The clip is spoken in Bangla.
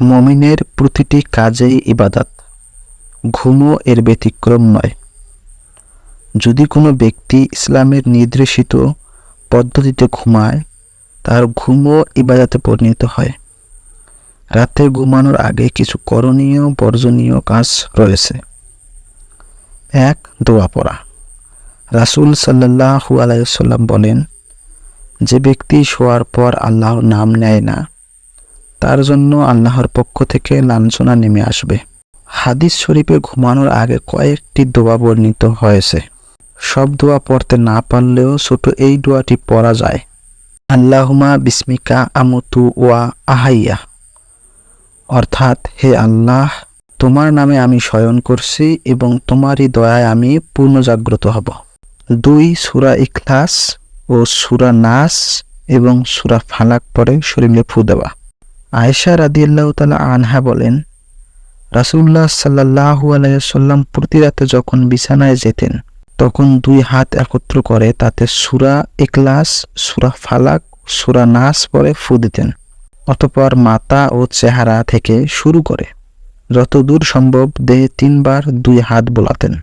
মমিনের প্রতিটি কাজেই ইবাদত। ঘুমও এর ব্যতিক্রম নয়। যদি কোনো ব্যক্তি ইসলামের নির্দেশিত পদ্ধতিতে ঘুমায়, তার ঘুমও ইবাদতে পরিণত হয়। রাতে ঘুমানোর আগে কিছু করণীয়, বর্জনীয় কাজ রয়েছে। এক, দোয়া পড়া। রাসূল সাল্লাল্লাহু আলাইসাল্লাম বলেন, যে ব্যক্তি শোয়ার পর আল্লাহর নাম নেয় না তার জন্য আল্লাহর পক্ষ থেকে লাঞ্ছনা নেমে আসবে। হাদিস শরীফে ঘুমানোর আগে কয়েকটি দোয়া বর্ণিত হয়েছে। সব দোয়া পড়তে না পারলেও ছোট এই দোয়াটি পড়া যায়। আল্লাহুমা বিস্মিকা আমতু ওয়া আহাইয়া। অর্থাৎ, হে আল্লাহ, তোমার নামে আমি শয়ন করছি এবং তোমারই দয়ায় আমি পূর্ণ জাগ্রত হব। দুই সুরা ইখলাস ও সুরা নাস এবং সুরা ফালাক পরে শরীরে ফু দেওয়া। আয়েশা রাদিয়াল্লাহু তাআলা আনহা বলেন, রাসূলুল্লাহ সাল্লাল্লাহু আলাইহি সাল্লাম প্রতি রাতে যখন বিছানায় যেতেন, তখন দুই হাত একত্র করে তাতে সুরা ইখলাস, সুরা ফালাক, সুরা নাস পরে ফু দিতেন, অতপর মাথা ও চেহারা থেকে শুরু করে। যতদূর সম্ভব দেহে তিনবার দুই হাত বোলাতেন।